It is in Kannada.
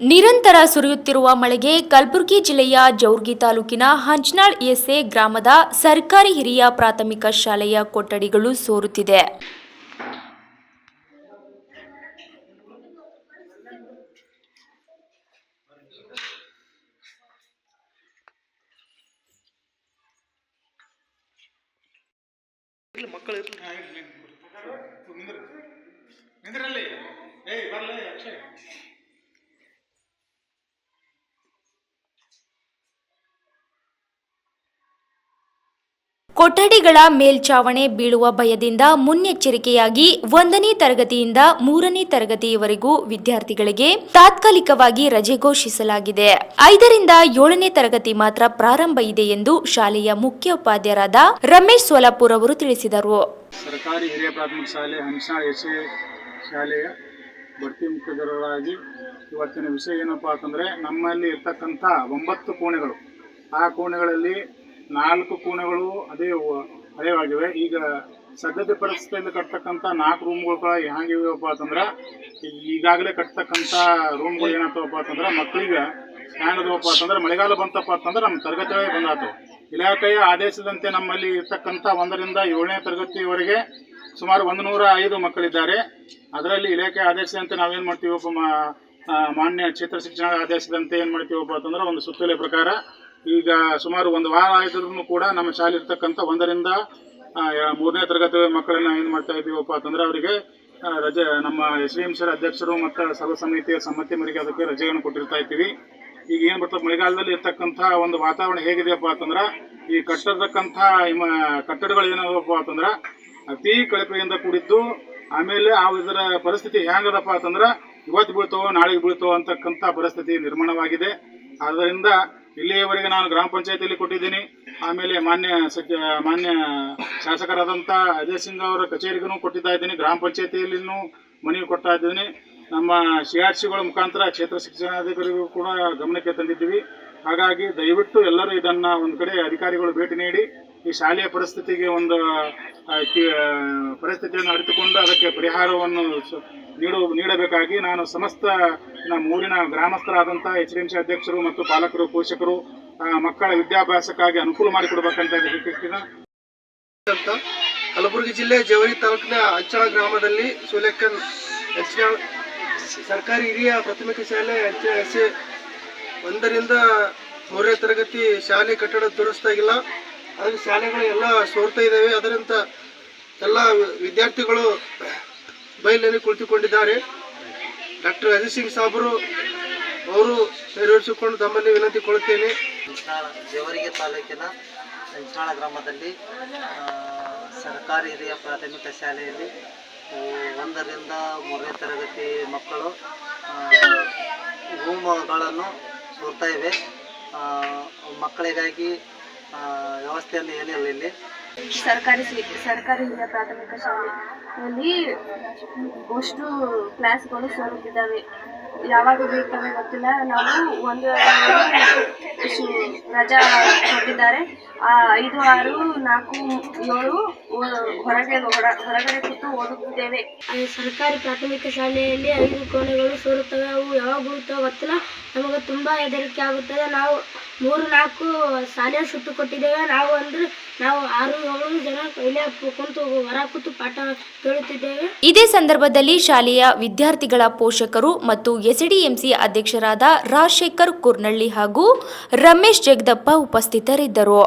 ನಿರಂತರ ಸುರಿಯುತ್ತಿರುವ ಮಳೆಗೆ ಕಲಬುರಗಿ ಜಿಲ್ಲೆಯ ಜೌರ್ಗಿ ತಾಲೂಕಿನ ಹಂಚನಾಳ್ ಎಸ್ಎ ಗ್ರಾಮದ ಸರ್ಕಾರಿ ಹಿರಿಯ ಪ್ರಾಥಮಿಕ ಶಾಲೆಯ ಕೊಠಡಿಗಳು ಸೋರುತ್ತಿದೆ. ಮಕ್ಕಳು ಕೊಠಡಿಗಳ ಮೇಲ್ಚಾವಣೆ ಬೀಳುವ ಭಯದಿಂದ ಮುನ್ನೆಚ್ಚರಿಕೆಯಾಗಿ ಒಂದನೇ ತರಗತಿಯಿಂದ ಮೂರನೇ ತರಗತಿಯವರೆಗೂ ವಿದ್ಯಾರ್ಥಿಗಳಿಗೆ ತಾತ್ಕಾಲಿಕವಾಗಿ ರಜೆ ಘೋಷಿಸಲಾಗಿದೆ. ಐದರಿಂದ ಏಳನೇ ತರಗತಿ ಮಾತ್ರ ಪ್ರಾರಂಭ ಇದೆ ಎಂದು ಶಾಲೆಯ ಮುಖ್ಯೋಪಾಧ್ಯಾಯರಾದ ರಮೇಶ್ ಸೋಲಾಪುರ್ ಅವರು ತಿಳಿಸಿದರು. ಸರ್ಕಾರಿ ಹಿರಿಯ ಪ್ರಾಥಮಿಕ ಶಾಲೆ ಹಂಸಾ ಎಸ್ ಶಾಲೆಯ ಬಡ್ತಿ ಮುಖ್ಯದರಾಗಿ ಇವತ್ತಿನ ವಿಷಯ ಏನಪ್ಪಾ ಅಂತಂದರೆ ನಮ್ಮಲ್ಲಿ ಇರ್ತಕ್ಕಂಥ ಒಂಬತ್ತು ಕೋಣೆಗಳು. ಆ ಕೋಣೆಗಳಲ್ಲಿ ನಾಲ್ಕು ಕೋಣೆಗಳು ಅದೇ ಅದೇವಾಗಿವೆ ಈಗ ಸದ್ಯದ ಪರಿಸ್ಥಿತಿಯಲ್ಲಿ ಕಟ್ತಕ್ಕಂಥ ನಾಲ್ಕು ರೂಮ್ಗಳು ಹೆಂಗಿವೆಯಪ್ಪ ಅಂತಂದ್ರೆ, ಈಗಾಗಲೇ ಕಟ್ತಕ್ಕಂಥ ರೂಮ್ಗಳು ಏನಾಗ್ತವಪ್ಪ ಅಂತಂದ್ರೆ, ಮಕ್ಕಳಿಗೆ ಹ್ಯಾಂಗದವಪ್ಪ ಅಂತಂದ್ರೆ, ಮಳೆಗಾಲ ಬಂತಪ್ಪ ಅಂತಂದ್ರೆ ನಮ್ಮ ತರಗತಿಗಳೇ ಬಂದಾತು. ಇಲಾಖೆಯ ಆದೇಶದಂತೆ ನಮ್ಮಲ್ಲಿ ಇರ್ತಕ್ಕಂಥ ಒಂದರಿಂದ ಏಳನೇ ತರಗತಿವರೆಗೆ ಸುಮಾರು ಒಂದು ನೂರ ಐದು ಮಕ್ಕಳಿದ್ದಾರೆ. ಅದರಲ್ಲಿ ಇಲಾಖೆ ಆದೇಶದಂತೆ ನಾವೇನು ಮಾಡ್ತೀವಪ್ಪ ಮಾನ್ಯ ಕ್ಷೇತ್ರ ಶಿಕ್ಷಣ ಆದೇಶದಂತೆ ಏನು ಮಾಡ್ತೀವಪ್ಪ ಅಂತಂದ್ರೆ, ಒಂದು ಸುತ್ತೋಲೆ ಪ್ರಕಾರ ಈಗ ಸುಮಾರು ಒಂದು ವಾರ ಆದ್ರೂ ಕೂಡ ನಮ್ಮ ಶಾಲೆ ಇರ್ತಕ್ಕಂಥ ಒಂದರಿಂದ ಮೂರನೇ ತರಗತಿ ಮಕ್ಕಳನ್ನ ಏನು ಮಾಡ್ತಾ ಇದ್ದೀವಪ್ಪ ಅಂತಂದ್ರೆ ಅವರಿಗೆ ರಜೆ, ನಮ್ಮ ಎಸ್ ಡಿ ಎಂ ಸರ್ ಅಧ್ಯಕ್ಷರು ಮತ್ತು ಸರ್ವ ಸಮಿತಿಯ ಸಮ್ಮತಿ ಮೇರೆಗೆ ಅದಕ್ಕೆ ರಜೆಯನ್ನು ಕೊಟ್ಟಿರ್ತಾ ಇದ್ದೀವಿ. ಈಗ ಏನು ಬರ್ತದೆ, ಮಳೆಗಾಲದಲ್ಲಿ ಇರ್ತಕ್ಕಂಥ ಒಂದು ವಾತಾವರಣ ಹೇಗಿದೆಯಪ್ಪ ಅಂತಂದ್ರೆ, ಈ ಕಟ್ಟಿರ್ತಕ್ಕಂಥ, ಇಮ, ಕಟ್ಟಡಗಳು ಏನಾದಪ್ಪ ಅಂತಂದ್ರೆ ಅತಿ ಕಳಪೆಯಿಂದ ಕೂಡಿದ್ದು, ಆಮೇಲೆ ಆ ಇದರ ಪರಿಸ್ಥಿತಿ ಹೆಂಗದಪ್ಪ ಅಂತಂದ್ರೆ ಇವತ್ತು ಬೀಳ್ತವೋ ನಾಳೆಗೆ ಬೀಳ್ತವೋ ಅಂತಕ್ಕಂಥ ಪರಿಸ್ಥಿತಿ ನಿರ್ಮಾಣವಾಗಿದೆ. ಆದ್ದರಿಂದ ಇಲ್ಲಿಯವರೆಗೆ ನಾನು ಗ್ರಾಮ ಪಂಚಾಯತಿಯಲ್ಲಿ ಕೊಟ್ಟಿದ್ದೀನಿ. ಆಮೇಲೆ ಮಾನ್ಯ ಸಚಿವ, ಮಾನ್ಯ ಶಾಸಕರಾದಂಥ ಅಜಯ್ ಸಿಂಗ್ ಅವರ ಕಚೇರಿಗೂ ಕೊಟ್ಟಿದ್ದಾ ಇದ್ದೀನಿ. ಗ್ರಾಮ ಪಂಚಾಯತಿಯಲ್ಲಿನೂ ಮನವಿ ಕೊಡ್ತಾ ಇದ್ದೀನಿ. ನಮ್ಮ ಸಿ ಆರ್ ಸಿಗಳ ಮುಖಾಂತರ ಕ್ಷೇತ್ರ ಶಿಕ್ಷಣಾಧಿಕಾರಿಗೂ ಕೂಡ ಗಮನಕ್ಕೆ ತಂದಿದ್ದೀವಿ. ಹಾಗಾಗಿ ದಯವಿಟ್ಟು ಎಲ್ಲರೂ ಇದನ್ನ ಒಂದು ಕಡೆ ಅಧಿಕಾರಿಗಳು ಭೇಟಿ ನೀಡಿ ಈ ಶಾಲೆಯ ಪರಿಸ್ಥಿತಿಗೆ ಒಂದು ಪರಿಸ್ಥಿತಿಯನ್ನು ಅರಿತುಕೊಂಡು ಅದಕ್ಕೆ ಪರಿಹಾರವನ್ನು ನೀಡು, ನೀಡಬೇಕಾಗಿ ನಾನು ಸಮಸ್ತ, ನಮ್ಮ ಊರಿನ ಗ್ರಾಮಸ್ಥರಾದಂಥ ಎಚ್ ಡಿ ಎಂ ಸಿ ಅಧ್ಯಕ್ಷರು ಮತ್ತು ಪಾಲಕರು, ಪೋಷಕರು ಮಕ್ಕಳ ವಿದ್ಯಾಭ್ಯಾಸಕ್ಕಾಗಿ ಅನುಕೂಲ ಮಾಡಿಕೊಡ್ಬೇಕಂತ ಅಂತ ಕಲಬುರಗಿ ಜಿಲ್ಲೆ ಜವರಿ ತಾಲೂಕಿನ ಅಚ್ಚಳ ಗ್ರಾಮದಲ್ಲಿ ಸೂಲೆಕ್ಕನ್ ಎಸ್ ಸರ್ಕಾರಿ ಹಿರಿಯ ಪ್ರಾಥಮಿಕ ಶಾಲೆ ಎಚ್ ಎಸ್ ಎ ಒಂದರಿಂದ ಮೂರನೇ ತರಗತಿ ಶಾಲೆ ಕಟ್ಟಡ ದುರಸ್ತಾಗಿಲ್ಲ ಅದಕ್ಕೆ ಶಾಲೆಗಳು ಎಲ್ಲ ಸೋರ್ತಾ ಇದ್ದಾವೆ. ಅದರಿಂದ ಎಲ್ಲ ವಿದ್ಯಾರ್ಥಿಗಳು ಬಯಲಿನಲ್ಲಿ ಕುಳಿತುಕೊಂಡಿದ್ದಾರೆ. ಡಾಕ್ಟರ್ ಅಜಿತ್ ಸಿಂಗ್ ಸಾಬ್ರು ಅವರು ನೆರವೇರಿಸಿಕೊಂಡು ತಮ್ಮಲ್ಲಿ ವಿನಂತಿ ಕೊಡುತ್ತೇನೆ. ಜವರಿಗೆ ತಾಲೂಕಿನ ಸಂಚಾಳ ಗ್ರಾಮದಲ್ಲಿ ಸರ್ಕಾರಿ ಹಿರಿಯ ಪ್ರಾಥಮಿಕ ಶಾಲೆಯಲ್ಲಿ ಒಂದರಿಂದ ಮೂರನೇ ತರಗತಿ ಮಕ್ಕಳು ಹೋಮ್ವರ್ಕ್ಗಳನ್ನು ಸೋರ್ತಾ ಇವೆ. ಮಕ್ಕಳಿಗಾಗಿ ಆ, ವ್ಯವಸ್ಥೆಯನ್ನು ಏನಿಲ್ಲ ಇಲ್ಲಿ. ಸರ್ಕಾರಿ ಸರ್ಕಾರಿ ಹಿರಿಯ ಪ್ರಾಥಮಿಕ ಶಾಲೆಯಲ್ಲಿ ಅಷ್ಟು ಕ್ಲಾಸ್ಗಳು ಸೇರುತ್ತಿದ್ದಾವೆ. ಯಾವಾಗ ಬೇಕಂದ್ರೆ ಗೊತ್ತಿಲ್ಲ. ನಾವು ಒಂದು ರಜಾ ಕೊಟ್ಟಿದ್ದಾರೆ. ಆ, ಐದು ಆರು ನಾಲ್ಕು ಏಳು ಹೊರಗೆ ಹೊರಗಡೆ ಕೂತು ಓದುತ್ತಿದ್ದೇವೆ. ಈ ಸರ್ಕಾರಿ ಪ್ರಾಥಮಿಕ ಶಾಲೆಯಲ್ಲಿ ಐದು ಕೋಣೆಗಳು ಸೋರುತ್ತವೆ. ಅವು ಯಾವಾಗ ಬೀಳುತ್ತವೆ ಗೊತ್ತಿಲ್ಲ. ನಮಗೆ ತುಂಬ ಹೆದರಿಕೆ ಆಗುತ್ತದೆ. ನಾವು ಮೂರು ನಾಲ್ಕು ಶಾಲೆ ಸುತ್ತು ಕೊಟ್ಟಿದ್ದೇವೆ. ನಾವು ಅಂದ್ರೆ ನಾವು ಆರು ಏಳು ಜನ ಇಲ್ಲೇ ಕುಂತು ಹೊರ ಕೂತು ಪಾಠ ಕೇಳುತ್ತಿದ್ದೇವೆ. ಇದೇ ಸಂದರ್ಭದಲ್ಲಿ ಶಾಲೆಯ ವಿದ್ಯಾರ್ಥಿಗಳ ಪೋಷಕರು ಮತ್ತು ಎಸ್ಡಿಎಂಸಿ ಅಧ್ಯಕ್ಷರಾದ ರಾಜಶೇಖರ್ ಕುರ್ನಳ್ಳಿ ಹಾಗೂ ರಮೇಶ್ ಜಗದಪ್ಪ ಉಪಸ್ಥಿತರಿದ್ದರು.